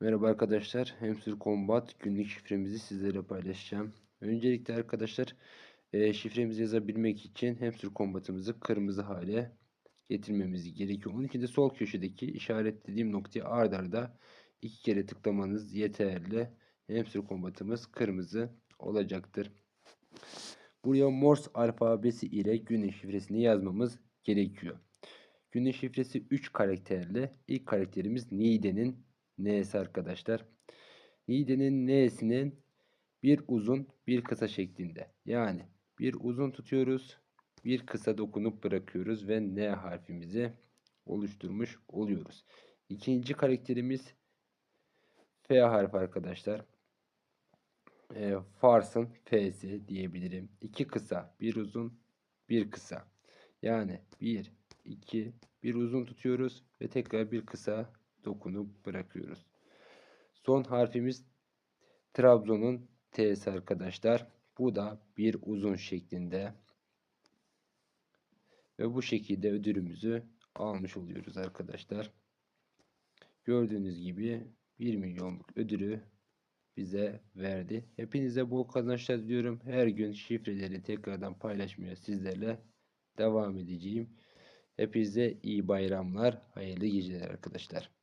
Merhaba arkadaşlar. Hamster Combat günlük şifremizi sizlere paylaşacağım. Öncelikle arkadaşlar e, şifremizi yazabilmek için Hamster Combat'ımızı kırmızı hale getirmemiz gerekiyor. Onun için de sol köşedeki işaretlediğim noktaya ard iki kere tıklamanız yeterli. Hamster Combat'ımız kırmızı olacaktır. Buraya Morse alfabesi ile günün şifresini yazmamız gerekiyor. Günün şifresi 3 karakterli. İlk karakterimiz Nide'nin N'si arkadaşlar. Nide'nin N'sinin bir uzun bir kısa şeklinde. Yani bir uzun tutuyoruz. Bir kısa dokunup bırakıyoruz ve N harfimizi oluşturmuş oluyoruz. İkinci karakterimiz F harfi arkadaşlar. E, Fars'ın F'si diyebilirim. İki kısa, bir uzun, bir kısa. Yani bir, iki, bir uzun tutuyoruz ve tekrar bir kısa dokunup bırakıyoruz. Son harfimiz Trabzon'un T'si arkadaşlar. Bu da bir uzun şeklinde. Ve bu şekilde ödülümüzü almış oluyoruz arkadaşlar. Gördüğünüz gibi 1 milyonluk ödülü bize verdi. Hepinize bol kazançlar diliyorum. Her gün şifreleri tekrardan paylaşmaya sizlerle devam edeceğim. Hepinize iyi bayramlar, hayırlı geceler arkadaşlar.